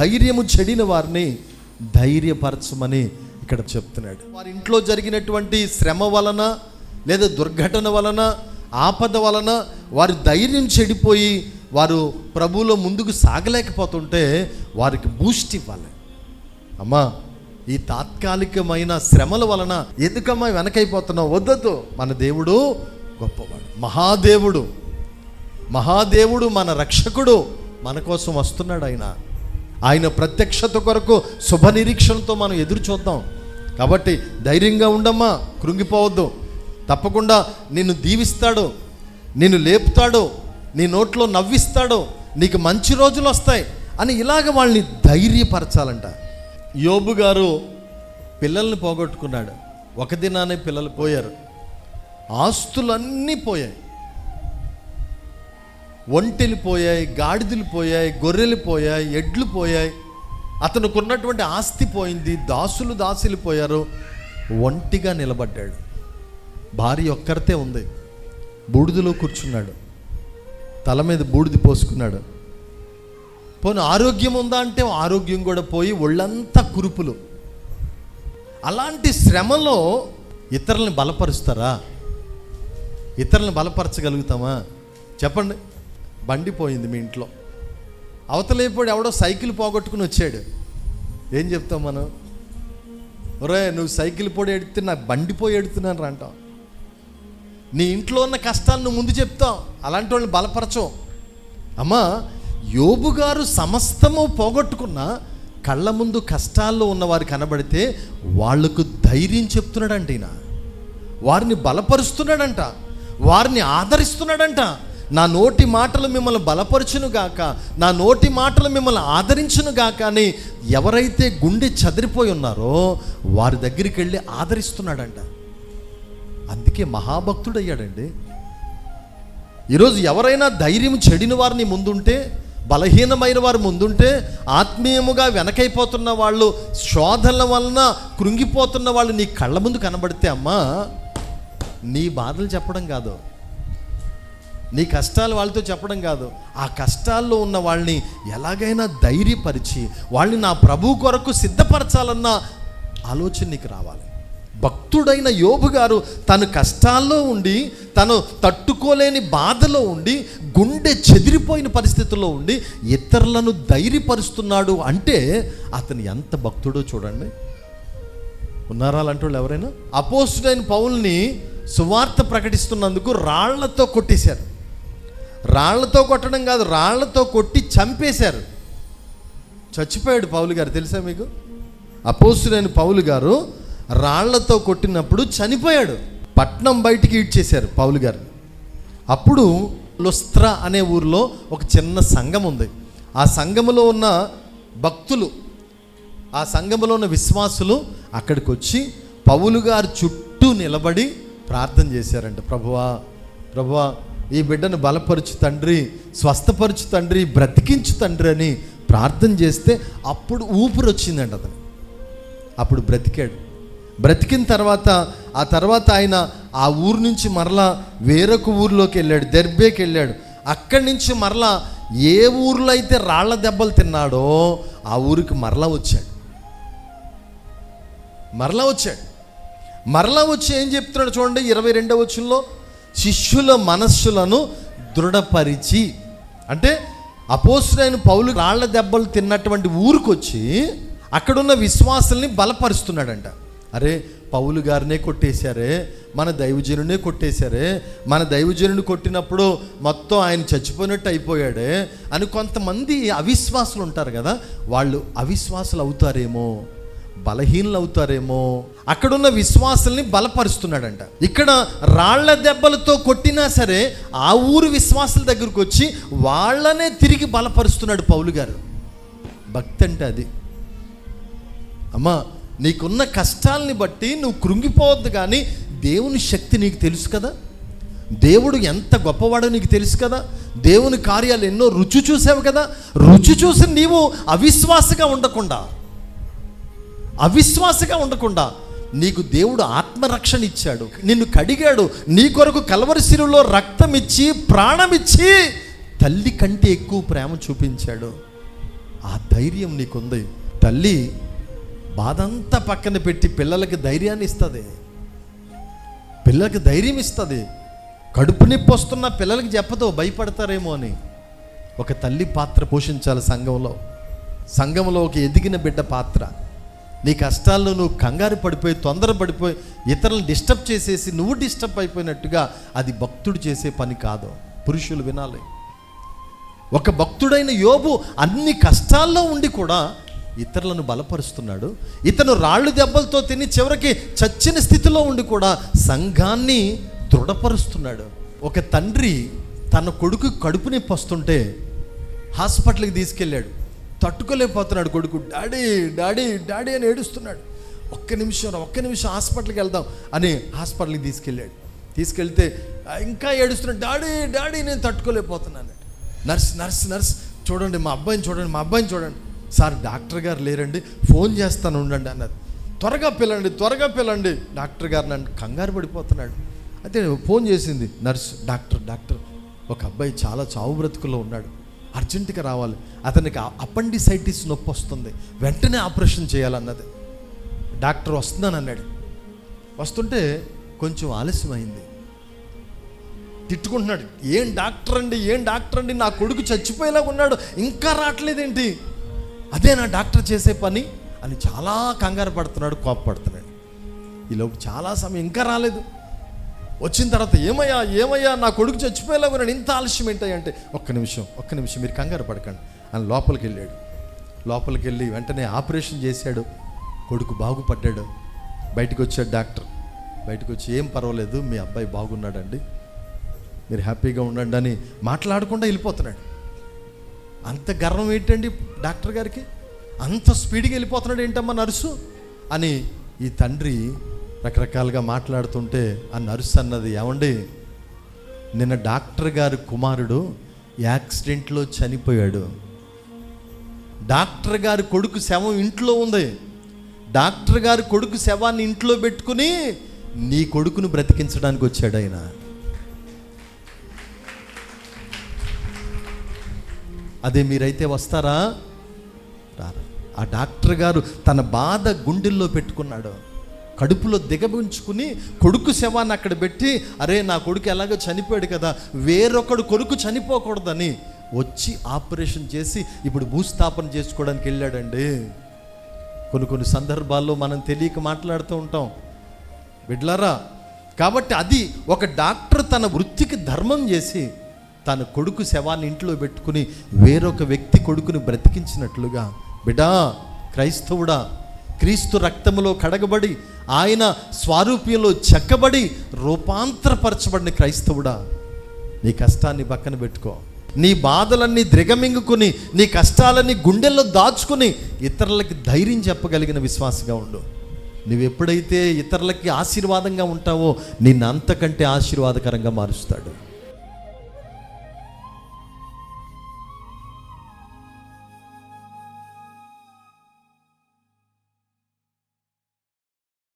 ధైర్యము చెడిన వారిని ధైర్యపరచమని ఇక్కడ చెప్తున్నాడు. వారి ఇంట్లో జరిగినటువంటి శ్రమ వలన లేదా దుర్ఘటన వలన ఆపద వలన వారి ధైర్యం చెడిపోయి వారు ప్రభువులో ముందుకు సాగలేకపోతుంటే వారికి బూస్ట్ ఇవ్వాలి. అమ్మా ఈ తాత్కాలికమైన శ్రమల వలన ఎందుకమ్మా వెనకైపోతున్నావు? వద్దతో మన దేవుడు గొప్పవాడు మహాదేవుడు. మహాదేవుడు మన రక్షకుడు మన కోసం వస్తున్నాడు ఆయన. ఆయన ప్రత్యక్షత కొరకు శుభ నిరీక్షణతో మనం ఎదురు చూద్దాం. కాబట్టి ధైర్యంగా ఉండమ్మా కృంగిపోవద్దు. తప్పకుండా నిన్ను దీవిస్తాడు నిన్ను లేపుతాడు నీ నోట్లో నవ్విస్తాడు నీకు మంచి రోజులు వస్తాయి అని ఇలాగ వాళ్ళని ధైర్యపరచాలంట. యోబు గారు పిల్లల్ని పోగొట్టుకున్నాడు. ఒక దినానే పిల్లలు పోయారు. ఆస్తులన్నీ పోయాయి. ఒంటెలు పోయాయి గాడిదలు పోయాయి గొర్రెలు పోయాయి ఎడ్లు పోయాయి. అతనికి ఉన్నటువంటి ఆస్తి పోయింది దాసులు దాసులు పోయారు. ఒంటిగా నిలబడ్డాడు. భార్య ఒక్కరితే ఉంది. బూడిదలో కూర్చున్నాడు. తల మీద బూడిద పోసుకున్నాడు. పోనీ ఆరోగ్యం ఉందా అంటే ఆరోగ్యం కూడా పోయి ఒళ్ళంతా కురుపులు. అలాంటి శ్రమలో ఇతరులను బలపరుస్తారా? ఇతరులను బలపరచగలుగుతామా? చెప్పండి. బండి పోయింది మీ ఇంట్లో. అవతలేపోడు ఎవడో సైకిల్ పోగొట్టుకుని వచ్చాడు. ఏం చెప్తాం మనం? ఒరే నువ్వు సైకిల్ పొడి ఎడితే నాకు బండి పోయి ఎడుతున్నాను అంటాం. నీ ఇంట్లో ఉన్న కష్టాలు నువ్వు ముందు చెప్తావు అలాంటి వాళ్ళని బలపరచవు అమ్మా యోబు గారు సమస్తము పోగొట్టుకున్న కళ్ళ ముందు కష్టాల్లో ఉన్నవారు కనబడితే వాళ్ళకు ధైర్యం చెప్తున్నాడంట ఈయన. వారిని బలపరుస్తున్నాడంట. వారిని ఆదరిస్తున్నాడంట. నా నోటి మాటలు మిమ్మల్ని బలపరచును గాక నా నోటి మాటలు మిమ్మల్ని ఆదరించును గాక అని ఎవరైతే గుండె చదిరిపోయి ఉన్నారో వారి దగ్గరికి వెళ్ళి ఆదరిస్తున్నాడంట. అందుకే మహాభక్తుడయ్యాడండి. ఈరోజు ఎవరైనా ధైర్యం చెడిన వారిని ముందుంటే బలహీనమైన వారు ముందుంటే ఆత్మీయముగా వెనకైపోతున్న వాళ్ళు శోధనల వలన కృంగిపోతున్న వాళ్ళు నీ కళ్ళ ముందు కనబడితే అమ్మా నీ బాధలు చెప్పడం కాదు. నీ కష్టాలు వాళ్ళతో చెప్పడం కాదు. ఆ కష్టాల్లో ఉన్న వాళ్ళని ఎలాగైనా ధైర్యపరిచి వాళ్ళని నా ప్రభు కొరకు సిద్ధపరచాలన్న ఆలోచన నీకు రావాలి. భక్తుడైన యోబు గారు తను కష్టాల్లో ఉండి తను తట్టుకోలేని బాధలో ఉండి గుండె చెదిరిపోయిన పరిస్థితుల్లో ఉండి ఇతరులను ధైర్యపరుస్తున్నాడు అంటే అతను ఎంత భక్తుడో చూడండి. ఉన్నారా అలాంటి ఎవరైనా ఎవరైనా? అపోస్తుడైన పౌల్ని సువార్త ప్రకటిస్తున్నందుకు రాళ్ళతో కొట్టేశారు. రాళ్ళతో కొట్టడం కాదు రాళ్ళతో కొట్టి చంపేశారు. చచ్చిపోయాడు పౌలు గారు తెలుసా మీకు? అపోసులైన పౌలు గారు రాళ్ళతో కొట్టినప్పుడు చనిపోయాడు. పట్నం బయటికి ఈడ్చేశారు పౌలు గారు. అప్పుడు లుస్త్ర అనే ఊరిలో ఒక చిన్న సంఘం ఉంది. ఆ సంఘములో ఉన్న భక్తులు ఆ సంఘములో ఉన్న విశ్వాసులు అక్కడికి వచ్చి పౌలు గారు చుట్టూ నిలబడి ప్రార్థన చేశారంట. ప్రభువా ప్రభువా ఈ బిడ్డను బలపరుచు తండ్రి స్వస్థపరచు తండ్రి బ్రతికించు తండ్రి అని ప్రార్థన చేస్తే అప్పుడు ఊపిరి వచ్చిందంట అతను. అప్పుడు బ్రతికాడు. బ్రతికిన తర్వాత ఆ తర్వాత ఆయన ఆ ఊరు నుంచి మరలా వేరొక ఊర్లోకి వెళ్ళాడు దెర్బేకి వెళ్ళాడు. అక్కడి నుంచి మరలా ఏ ఊర్లో అయితే రాళ్ళ దెబ్బలు తిన్నాడో ఆ ఊరికి మరలా వచ్చాడు. మరలా వచ్చాడు. మరలా వచ్చి ఏం చెప్తున్నాడు చూడండి ఇరవై రెండవ వచ్చంలో శిష్యుల మనస్సులను దృఢపరిచి అంటే అపోసులైన పౌలు రాళ్ళ దెబ్బలు తిన్నటువంటి ఊరికొచ్చి అక్కడున్న విశ్వాసుల్ని బలపరుస్తున్నాడంట. అరే పౌలు గారినే కొట్టేశారే మన దైవజనునే కొట్టేశారే మన దైవజనుని కొట్టినప్పుడు మొత్తం ఆయన చచ్చిపోయినట్టు అయిపోయాడే అని కొంతమంది అవిశ్వాసులు ఉంటారు కదా వాళ్ళు అవిశ్వాసులు అవుతారేమో. బలహీనలు అవుతారేమో అక్కడున్న విశ్వాసుల్ని బలపరుస్తున్నాడంట. ఇక్కడ రాళ్ళ దెబ్బలతో కొట్టినా సరే ఆ ఊరు విశ్వాసుల దగ్గరకు వచ్చి వాళ్ళనే తిరిగి బలపరుస్తున్నాడు పౌలు గారు. భక్తి అంటే అది. అమ్మా నీకున్న కష్టాల్ని బట్టి నువ్వు కృంగిపోవద్దు కానీ దేవుని శక్తి నీకు తెలుసు కదా? దేవుడు ఎంత గొప్పవాడో నీకు తెలుసు కదా? దేవుని కార్యాలు ఎన్నో రుచి చూసావు కదా? రుచి చూసి నీవు అవిశ్వాసగా ఉండకుండా అవిశ్వాసగా ఉండకుండా నీకు దేవుడు ఆత్మరక్షణ ఇచ్చాడు నిన్ను కడిగాడు నీ కొరకు కలవరిశిరులో రక్తం ఇచ్చి ప్రాణం ఇచ్చి తల్లి కంటే ఎక్కువ ప్రేమ చూపించాడు. ఆ ధైర్యం నీకుంది. తల్లి బాధంతా పక్కన పెట్టి పిల్లలకి ధైర్యాన్ని ఇస్తుంది. పిల్లలకి ధైర్యం ఇస్తుంది. కడుపు నొప్పి వస్తున్న పిల్లలకి చెప్పదు భయపడతారేమో అని. ఒక తల్లి పాత్ర పోషించాలి సంఘంలో. సంఘంలో ఒక ఎదిగిన బిడ్డ పాత్ర. నీ కష్టాల్లో నువ్వు కంగారు పడిపోయి తొందర పడిపోయి ఇతరులను డిస్టర్బ్ చేసేసి నువ్వు డిస్టర్బ్ అయిపోయినట్టుగా అది భక్తుడు చేసే పని కాదు. పురుషులు వినాలి. ఒక భక్తుడైన యోబు అన్ని కష్టాల్లో ఉండి కూడా ఇతరులను బలపరుస్తున్నాడు. ఇతను రాళ్ళు దెబ్బలతో తిని చివరికి చచ్చిన స్థితిలో ఉండి కూడా సంఘాన్ని దృఢపరుస్తున్నాడు. ఒక తండ్రి తన కొడుకు కడుపు నొప్పి వస్తుంటే హాస్పిటల్కి తీసుకెళ్ళాడు. తట్టుకోలేకపోతున్నాడు కొడుకు. డాడీ డాడీ డాడీ అని ఏడుస్తున్నాడు. ఒక్క నిమిషం ఒక్క నిమిషం హాస్పిటల్కి వెళ్దాం అని హాస్పిటల్కి తీసుకెళ్ళాడు. తీసుకెళ్తే ఇంకా ఏడుస్తున్నాడు. డాడీ డాడీ నేను తట్టుకోలేకపోతున్నాను. నర్స్ నర్స్ నర్స్ చూడండి మా అబ్బాయిని చూడండి మా అబ్బాయిని చూడండి. సార్ డాక్టర్ గారు లేరండి ఫోన్ చేస్తాను ఉండండి అన్నది. త్వరగా పిల్లండి త్వరగా పిల్లండి డాక్టర్ గారు నన్ను కంగారు పడిపోతున్నాడు. అయితే ఫోన్ చేసింది నర్స్ డాక్టర్ డాక్టర్ ఒక అబ్బాయి చాలా చావు బ్రతుకులో ఉన్నాడు. అర్జెంటుగా రావాలి. అతనికి అపెండిసైటిస్ నొప్పి వస్తుంది. వెంటనే ఆపరేషన్ చేయాలన్నది. డాక్టర్ వస్తున్నాను అన్నాడు. వస్తుంటే కొంచెం ఆలస్యమైంది తిట్టుకుంటున్నాడు. ఏం డాక్టర్ అండి? ఏం డాక్టర్ అండి? నా కొడుకు చచ్చిపోయేలాగా ఉన్నాడు. ఇంకా రావట్లేదేంటి? అదే నా డాక్టర్ చేసే పని అని చాలా కంగారు పడుతున్నాడు కోపపడుతున్నాడు. ఈలోపు చాలా సమయం ఇంకా రాలేదు. వచ్చిన తర్వాత ఏమయ్యా ఏమయ్యా నా కొడుకు చచ్చిపోయేలా ఉన్నాడు ఇంత ఆలస్యం ఏంటంటే ఒక్క నిమిషం ఒక్క నిమిషం మీరు కంగారు పడకండి. అని లోపలికి వెళ్ళాడు. లోపలికి వెళ్ళి వెంటనే ఆపరేషన్ చేశాడు. కొడుకు బాగుపడ్డాడు. బయటకు వచ్చాడు డాక్టర్. బయటకు వచ్చి ఏం పర్వాలేదు మీ అబ్బాయి బాగున్నాడండి. మీరు హ్యాపీగా ఉండండి అని మాట్లాడకుండా వెళ్ళిపోతున్నాడు. అంత గర్వం ఏంటండి డాక్టర్ గారికి? అంత స్పీడ్గా వెళ్ళిపోతున్నాడు ఏంటమ్మా నర్సు? అని ఈ తండ్రి రకరకాలుగా మాట్లాడుతుంటే ఆ నర్సు అన్నది ఏమండి నిన్న డాక్టర్ గారి కుమారుడు యాక్సిడెంట్లో చనిపోయాడు. డాక్టర్ గారి కొడుకు శవం ఇంట్లో ఉంది. డాక్టర్ గారి కొడుకు శవాన్ని ఇంట్లో పెట్టుకుని నీ కొడుకును బ్రతికించడానికి వచ్చాడు ఆయన. అదే మీరైతే వస్తారా? రారా. ఆ డాక్టర్ గారు తన బాధ గుండెల్లో పెట్టుకున్నాడు. కడుపులో దిగబుంచుకుని కొడుకు శవాన్ని అక్కడ పెట్టి అరే నా కొడుకు ఎలాగో చనిపోయాడు కదా వేరొకడు కొడుకు చనిపోకూడదని వచ్చి ఆపరేషన్ చేసి ఇప్పుడు భూస్థాపన చేసుకోవడానికి వెళ్ళాడండి. కొన్ని కొన్ని సందర్భాల్లో మనం తెలియక మాట్లాడుతూ ఉంటాం. బిడ్లారా కాబట్టి అది ఒక డాక్టర్ తన వృత్తికి ధర్మం చేసి తన కొడుకు శవాన్ని ఇంట్లో పెట్టుకుని వేరొక వ్యక్తి కొడుకుని బ్రతికించినట్లుగా. బిడా క్రైస్తవుడా క్రీస్తు రక్తములో కడగబడి ఆయన స్వారూప్యంలో చెక్కబడి రూపాంతరపరచబడిన క్రైస్తవుడా? నీ కష్టాన్ని పక్కన పెట్టుకో. నీ బాధలన్నీ దిగమింగుకుని నీ కష్టాలన్నీ గుండెల్లో దాచుకుని ఇతరులకి ధైర్యం చెప్పగలిగిన విశ్వాసగా ఉండు. నువ్వు ఎప్పుడైతే ఇతరులకి ఆశీర్వాదంగా ఉంటావో నిన్ను అంతకంటే ఆశీర్వాదకరంగా మారుస్తాడు.